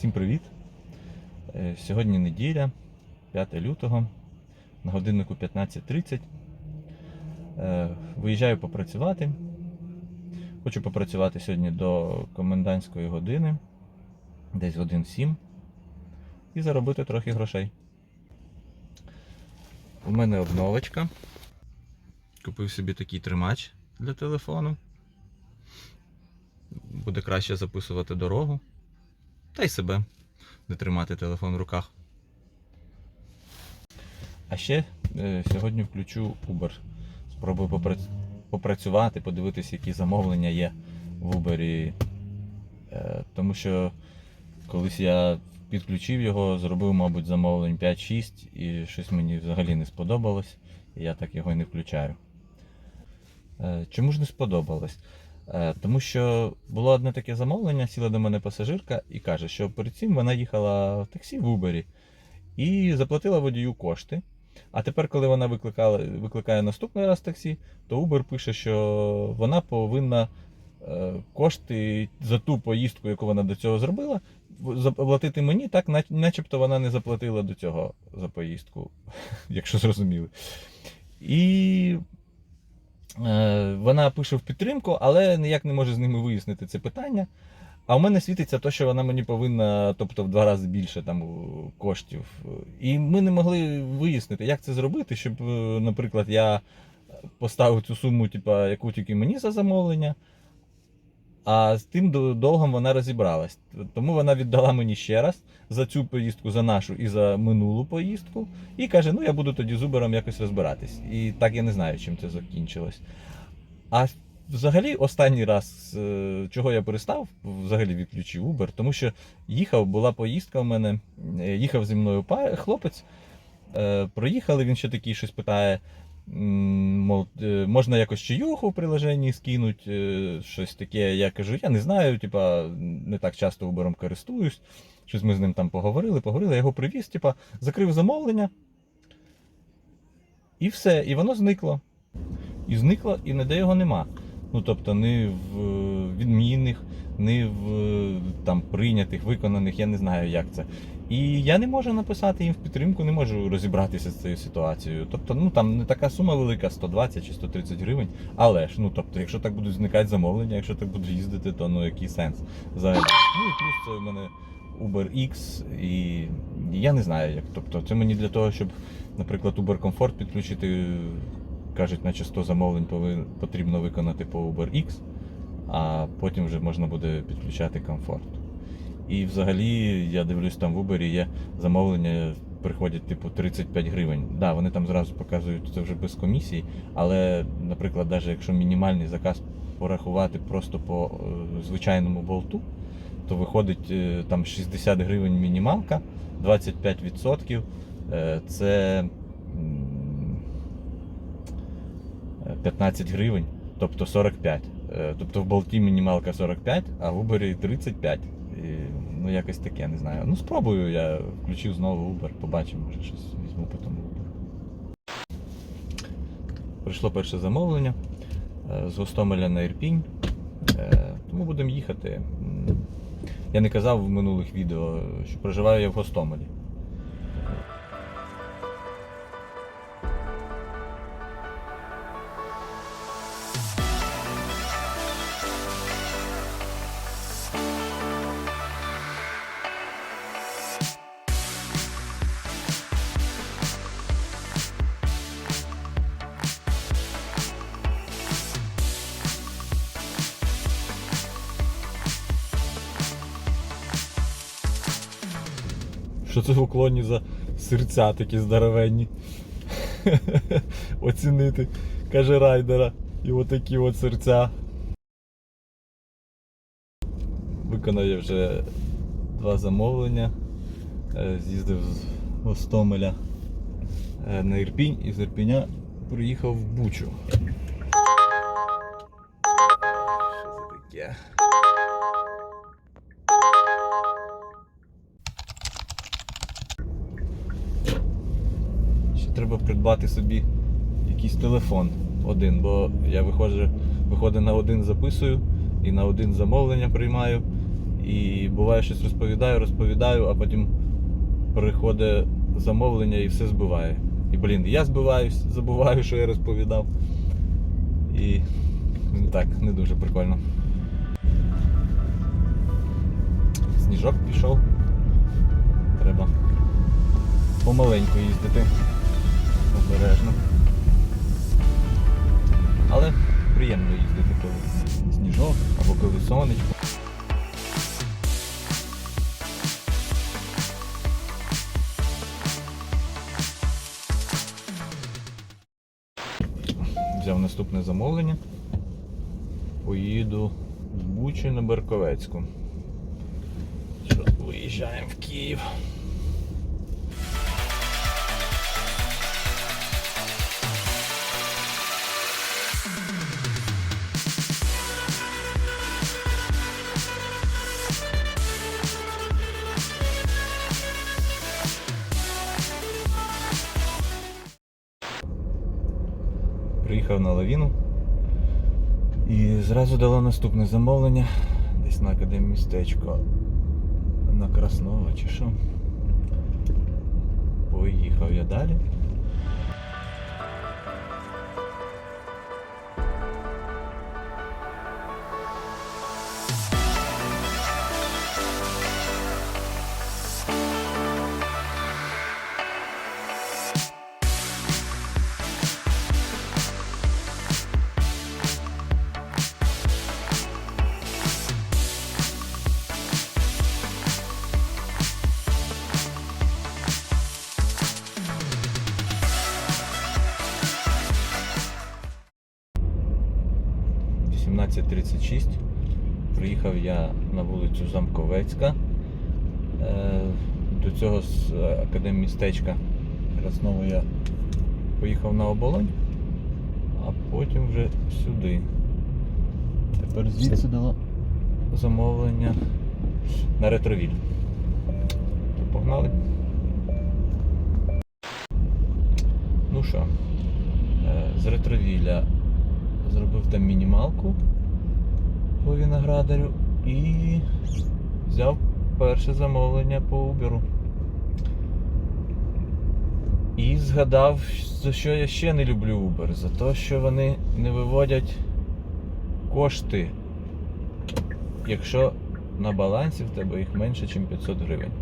Всім привіт! Е, Сьогодні неділя, 5 лютого, на годиннику 15.30. Е, Виїжджаю попрацювати. Хочу попрацювати сьогодні до комендантської години, десь годин 7, і заробити трохи грошей. У мене обновочка. Купив собі такий тримач для телефону. Буде краще записувати дорогу. Та й себе не тримати телефон в руках. А ще е, сьогодні включу Uber. Спробую попра- попрацювати, подивитися, які замовлення є в Uber. Е, тому що колись я підключив його, зробив, мабуть, замовлень 5-6 і щось мені взагалі не сподобалось, і я так його і не включаю. Е, чому ж не сподобалось? Е, Тому що було одне таке замовлення, сіла до мене пасажирка і каже, що перед цим вона їхала в таксі в Убері і заплатила водію кошти. А тепер, коли вона викликала, викликає наступний раз таксі, то Uber пише, що вона повинна е, кошти за ту поїздку, яку вона до цього зробила, заплатити мені, так, начебто вона не заплатила до цього за поїздку, якщо зрозуміли. І Вона пише в підтримку, але ніяк не може з ними вияснити це питання. А в мене світиться те, що вона мені повинна, тобто в два рази більше там коштів. І ми не могли вияснити, як це зробити, щоб, е, наприклад, я поставив цю суму, типу, яку тільки мені за замовлення. А з тим до- долгом вона розібралась. Тому вона віддала мені ще раз за цю поїздку, за нашу і за минулу поїздку. І каже: ну я буду тоді з Uber якось розбиратись. І так я не знаю, чим це закінчилось. А взагалі, останній раз, е, чого я перестав, взагалі відключив Uber, тому що їхав, була поїздка в мене, е, їхав зі мною хлопець. е, Проїхали, він ще такий щось питає. Е, можна якось чаюху в приложенні скинуть, е, щось таке. Я кажу, я не знаю, типа, не так часто Uber користуюсь. Щось ми з ним там поговорили, поговорили, я його привіз, типа, закрив замовлення. І все, і воно зникло. І зникло, і ніде його нема. Ну тобто, ні в відмінних, ні в там прийнятих, виконаних, я не знаю, як це. І я не можу написати їм в підтримку, не можу розібратися з цією ситуацією. Тобто, ну там не така сума велика, 120 чи 130 гривень. Але ж, ну тобто, якщо так будуть зникати замовлення, якщо так буду їздити, то ну який сенс взагалі. Ну і плюс це в мене Uber X, і я не знаю, як. Тобто, це мені для того, щоб, наприклад, Uber Comfort підключити, кажуть, наче 100 замовлень пови- потрібно виконати по Uber X, а потім вже можна буде підключати комфорт. І взагалі, я дивлюсь, там в Uber є замовлення, приходять типу 35 гривень. Да, вони там зразу показують це вже без комісії, але, наприклад, навіть якщо мінімальний заказ порахувати просто по е, звичайному болту, то виходить е, там 60 гривень мінімалка, 25% е, це м, е, 15 гривень, тобто 45. Е, Тобто в болті мінімалка 45, а в Uber 35. І, ну, якось таке, не знаю. Ну, спробую, я включив знову Uber, побачимо, може щось візьму по тому Uber. Прийшло перше замовлення е, з Гостомеля на Ірпінь. Е, Тому будемо їхати. Я не казав в минулих відео, що проживаю я в Гостомелі. Що це в уклоні за серця такі здоровенні? Оцінити, каже райдера. І отакі от серця. Виконав я вже два замовлення. Е, З'їздив з Гостомеля е, на Ірпінь і з Ірпіня приїхав в Бучу. Що це таке? Треба придбати собі якийсь телефон один, бо я виходжу, виходжу на один записую і на один замовлення приймаю. І буває щось розповідаю, розповідаю, а потім приходить замовлення і все збиває. І блін, я збиваюсь, забуваю, що я розповідав. І ну, так, не дуже прикольно. Сніжок пішов. Треба помаленьку їздити. Обережно. Але приємно їздити, коли сніжок або коли сонечко. Взяв наступне замовлення. Поїду з Бучі на Берковецьку. Виїжджаємо в Київ. Приїхав на лавіну і зразу дало наступне замовлення. Десь на академмістечко на Краснова чи що. Поїхав я далі. – Приїхав я на вулицю Замковецька. Е, До цього з е, академмістечка Красного я поїхав на оболонь, а потім вже сюди. Тепер звідси дало замовлення на ретровіль. То Погнали. Ну що, е, з ретровіля зробив там мінімалку по виноградарю і взяв перше замовлення по Uber. І згадав, за що я ще не люблю Uber. За те, що вони не виводять кошти, якщо на балансі в тебе їх менше, ніж 500 гривень.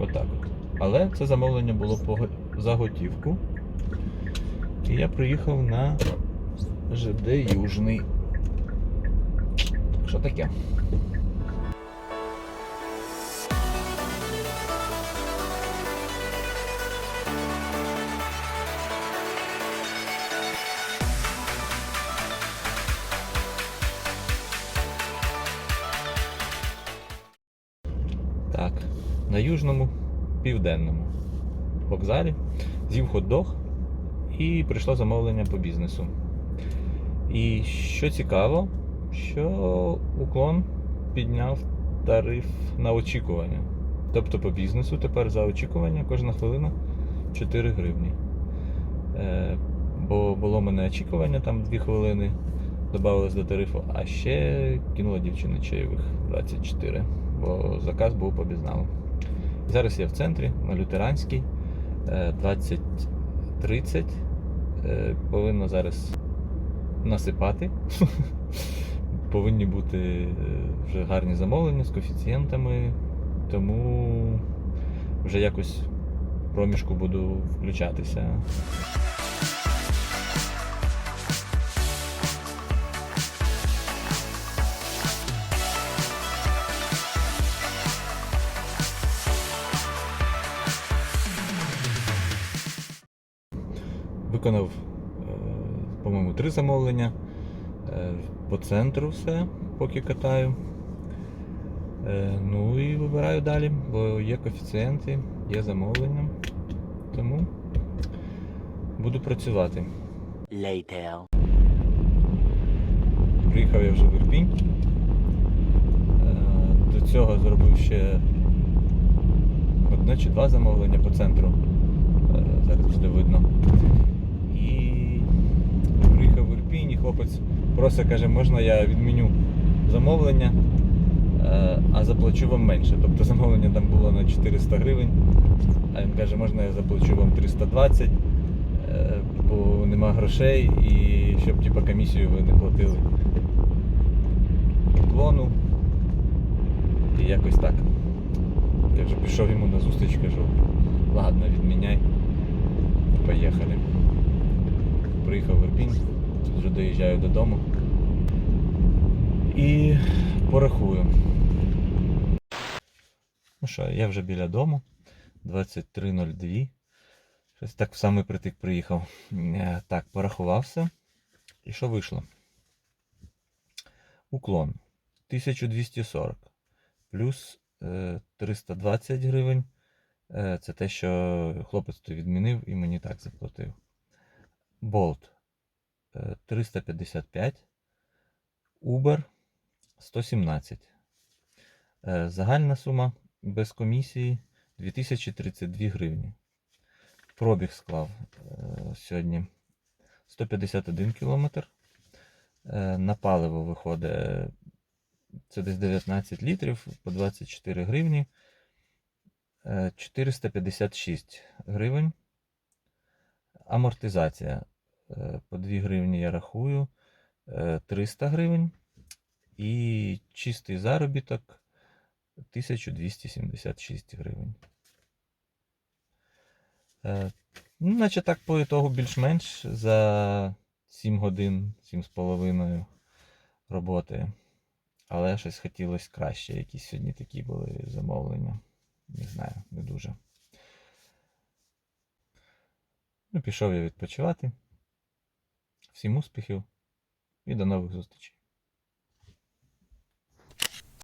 Отак от. Але це замовлення було по за готівку. І я приїхав на ЖД Южний. Що таке? Так, на южному південному вокзалі з'їв хот-дог і прийшло замовлення по бізнесу. І що цікаво, що уклон підняв тариф на очікування. Тобто по бізнесу тепер за очікування кожна хвилина 4 гривні. Е, бо було мене очікування там 2 хвилини, додавалось до тарифу, а ще кинула дівчина чайових 24, бо заказ був по безналу. Зараз я в центрі на лютеранській е, 20.30. Е, Повинно зараз насипати. Повинні бути е, вже гарні замовлення з коефіцієнтами, тому вже якось проміжку буду включатися. Виконав, е, по-моєму, три замовлення. Е, По центру все, поки катаю. Е, Ну і вибираю далі, бо є коефіцієнти, є замовлення. Тому буду працювати. Later. Приїхав я вже в Ірпінь. Е, До цього зробив ще одне чи два замовлення по центру. Зараз буде видно. І приїхав в Ірпінь і хлопець просто каже, можна я відміню замовлення. Е, а заплачу вам менше. Тобто замовлення там було на 400 гривень, а він каже, можна я заплачу вам 320, е, бо нема грошей і щоб типа, комісію ви не платили. Клону. І якось так. Я вже пішов йому на зустріч, кажу, ладно, відміняй. Поїхали. Приїхав в Ірпінь, вже доїжджаю додому. І порахую. Ну що, я вже біля дому. 23.02. Щось так в самий притик приїхав. Е, Так, порахувався. І що вийшло? Уклон 1240 плюс е, 320 гривень. Е, Це те, що хлопець то відмінив і мені так заплатив. Болт е, 355. Uber 117. Е, Загальна сума без комісії 2032 гривні. Пробіг склав е, сьогодні 151 кілометр. Е, На паливо виходить це десь 19 літрів по 24 гривні. Е, 456 гривень. Амортизація по 2 гривні я рахую. е, 300 гривень. І чистий заробіток 1276 гривень. Е, Ну, наче так по ітогу більш-менш за 7 годин, 7,5 роботи. Але щось хотілося краще. Якісь сьогодні такі були замовлення. Не знаю, не дуже. Ну, пішов я відпочивати. Всім успіхів і до нових зустрічей.